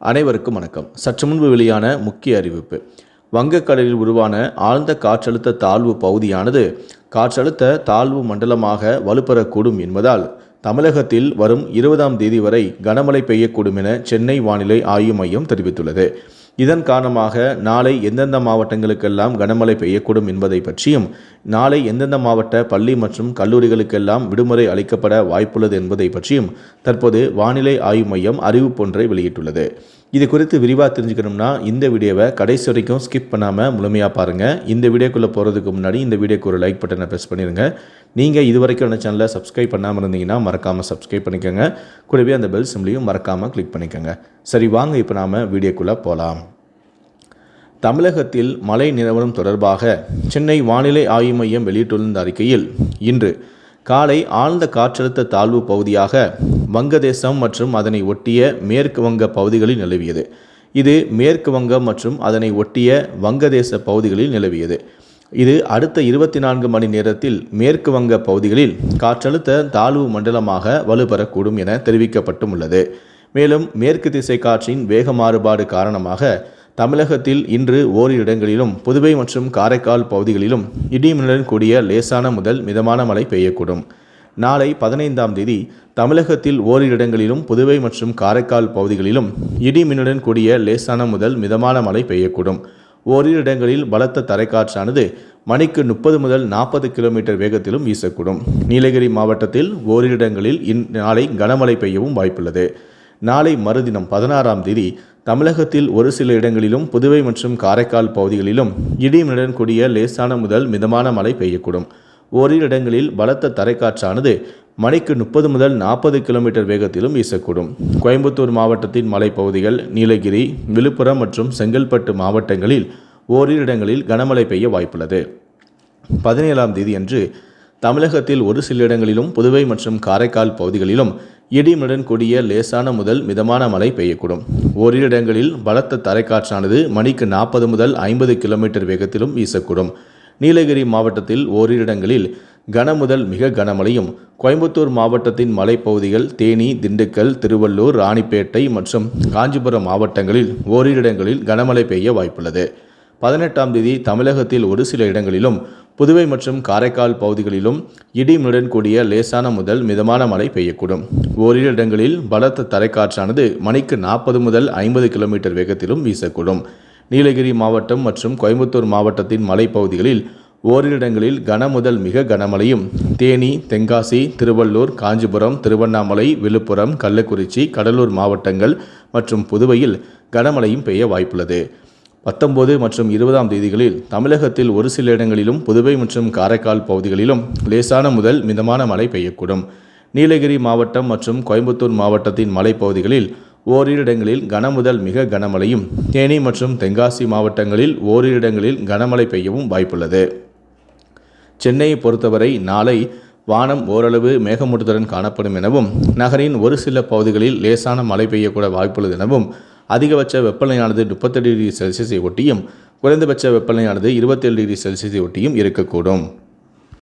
அனைவருக்கும் வணக்கம். சற்று முன்பு வெளியான முக்கிய அறிவிப்பு. வங்கக்கடலில் உருவான ஆழ்ந்த காற்றழுத்த தாழ்வு பகுதியானது காற்றழுத்த தாழ்வு மண்டலமாக வலுப்பெறக்கூடும் என்பதால் தமிழகத்தில் வரும் இருபதாம் தேதி வரை கனமழை பெய்யக்கூடும் என சென்னை வானிலை ஆய்வு மையம் தெரிவித்துள்ளது. இதன் காரணமாக நாளை எந்தெந்த மாவட்டங்களுக்கெல்லாம் கனமழை பெய்யக்கூடும் என்பதை பற்றியும் நாளை எந்தெந்த மாவட்ட பள்ளி மற்றும் கல்லூரிகளுக்கெல்லாம் விடுமுறை அளிக்கப்பட வாய்ப்புள்ளது என்பதை பற்றியும் தற்போது வானிலை ஆய்வு மையம் அறிவிப்பொன்றை வெளியிட்டுள்ளது. இது குறித்து விரிவாக தெரிஞ்சுக்கணும்னா இந்த வீடியோவை கடைசி வரைக்கும் ஸ்கிப் பண்ணாமல் முழுமையாக பாருங்கள் இந்த வீடியோக்குள்ளே போகிறதுக்கு முன்னாடி இந்த வீடியோக்கு ஒரு லைக் பட்டனை ப்ரெஸ் பண்ணிடுங்க நீங்கள் இது வரைக்கும் அந்த சேனலை சப்ஸ்கிரைப் பண்ணாமல் இருந்தீங்கன்னா மறக்காமல் சப்ஸ்கிரைப் பண்ணிக்கோங்க. கூடவே அந்த பெல் சிம்லையும் மறக்காமல் கிளிக் பண்ணிக்கோங்க. சரி வாங்க இப்போ நாம் வீடியோக்குள்ளே போகலாம் தமிழகத்தில் மழை நிலவரம் தொடர்பாக சென்னை வானிலை ஆய்வு மையம் வெளியிட்டுள்ள இந்த அறிக்கையில் இன்று காலை ஆழ்ந்த காற்றழுத்த தாழ்வு பகுதியாக வங்கதேசம் மற்றும் அதனை ஒட்டிய மேற்கு வங்க பகுதிகளில் நிலவியது. இது மேற்கு வங்கம் மற்றும் அதனை ஒட்டிய வங்கதேச பகுதிகளில் நிலவியது. இது அடுத்த இருபத்தி நான்கு மணி நேரத்தில் மேற்கு வங்க பகுதிகளில் காற்றழுத்த தாழ்வு மண்டலமாக வலுப்பெறக்கூடும் என தெரிவிக்கப்பட்டும் உள்ளது. மேலும் மேற்கு திசை காற்றின் வேக மாறுபாடு காரணமாக தமிழகத்தில் இன்று ஓரிரு இடங்களிலும் புதுவை மற்றும் காரைக்கால் பகுதிகளிலும் இடிமின்னலுடன் கூடிய லேசான முதல் மிதமான மழை பெய்யக்கூடும். நாளை பதினைந்தாம் தேதி தமிழகத்தில் ஓரிரு இடங்களிலும் புதுவை மற்றும் காரைக்கால் பகுதிகளிலும் இடிமின்னுடன் கூடிய லேசான முதல் மிதமான மழை பெய்யக்கூடும். ஓரிரு இடங்களில் பலத்த தரைக்காற்றானது மணிக்கு முப்பது முதல் நாற்பது கிலோமீட்டர் வேகத்திலும் வீசக்கூடும். நீலகிரி மாவட்டத்தில் ஓரிரு இடங்களில் இன் நாளை கனமழை பெய்யவும் வாய்ப்புள்ளது. நாளை மறுதினம் பதினாறாம் தேதி தமிழகத்தில் ஒரு சில இடங்களிலும் புதுவை மற்றும் காரைக்கால் பகுதிகளிலும் இடியுடன் கூடிய லேசான முதல் மிதமான மழை பெய்யக்கூடும். ஓரிரு இடங்களில் பலத்த தரைக்காற்றானது மணிக்கு முப்பது முதல் நாற்பது கிலோமீட்டர் வேகத்திலும் வீசக்கூடும். கோயம்புத்தூர் மாவட்டத்தின் மலைப்பகுதிகள் நீலகிரி விழுப்புரம் மற்றும் செங்கல்பட்டு மாவட்டங்களில் ஓரிரு இடங்களில் கனமழை பெய்ய வாய்ப்புள்ளது. பதினேழாம் தேதியன்று தமிழகத்தில் ஒரு சில இடங்களிலும் புதுவை மற்றும் காரைக்கால் பகுதிகளிலும் இடிமுடன் கூடிய லேசான முதல் மிதமான மழை பெய்யக்கூடும். ஓரிரு இடங்களில் பலத்த தரைக்காற்றானது மணிக்கு நாற்பது முதல் ஐம்பது கிலோமீட்டர் வேகத்திலும் வீசக்கூடும். நீலகிரி மாவட்டத்தில் ஓரிரு இடங்களில் கன முதல் மிக கனமழையும் கோயம்புத்தூர் மாவட்டத்தின் மலைப்பகுதிகள் தேனி திண்டுக்கல் திருவள்ளூர் ராணிப்பேட்டை மற்றும் காஞ்சிபுரம் மாவட்டங்களில் ஓரிரு இடங்களில் கனமழை பெய்ய வாய்ப்புள்ளது. பதினெட்டாம் தேதி தமிழகத்தில் ஒரு சில இடங்களிலும் புதுவை மற்றும் காரைக்கால் பகுதிகளிலும் இடிமுடன் கூடிய லேசான முதல் மிதமான மழை பெய்யக்கூடும். ஓரிரு இடங்களில் பலத்த தரைக்காற்றானது மணிக்கு நாற்பது முதல் ஐம்பது கிலோமீட்டர் வேகத்திலும் வீசக்கூடும். நீலகிரி மாவட்டம் மற்றும் கோயம்புத்தூர் மாவட்டத்தின் மலைப்பகுதிகளில் ஓரிரு இடங்களில் கன முதல் மிக கனமழையும் தேனி தென்காசி திருவள்ளூர் காஞ்சிபுரம் திருவண்ணாமலை விழுப்புரம் கள்ளக்குறிச்சி கடலூர் மாவட்டங்கள் மற்றும் புதுவையில் கனமழையும் பெய்ய வாய்ப்புள்ளது. பத்தொன்பது மற்றும் இருபதாம் தேதிகளில் தமிழகத்தில் ஒரு சில இடங்களிலும் புதுவை மற்றும் காரைக்கால் பகுதிகளிலும் லேசான முதல் மிதமான மழை பெய்யக்கூடும். நீலகிரி மாவட்டம் மற்றும் கோயம்புத்தூர் மாவட்டத்தின் மலைப்பகுதிகளில் ஓரிரு இடங்களில் கனமுதல் மிக கனமழையும் தேனி மற்றும் தென்காசி மாவட்டங்களில் ஓரிரு இடங்களில் கனமழை பெய்யவும் வாய்ப்புள்ளது. சென்னையை பொறுத்தவரை நாளை வானம் ஓரளவு மேகமூட்டத்துடன் காணப்படும் எனவும் நகரின் ஒரு சில பகுதிகளில் லேசான மழை பெய்யக்கூட வாய்ப்புள்ளது எனவும் அதிகபட்ச வெப்பநிலையானது முப்பத்தெட்டு டிகிரி செல்சியஸை ஒட்டியும் குறைந்தபட்ச வெப்பநிலையானது இருபத்தேழு டிகிரி செல்சியஸை ஒட்டியும் இருக்கக்கூடும்.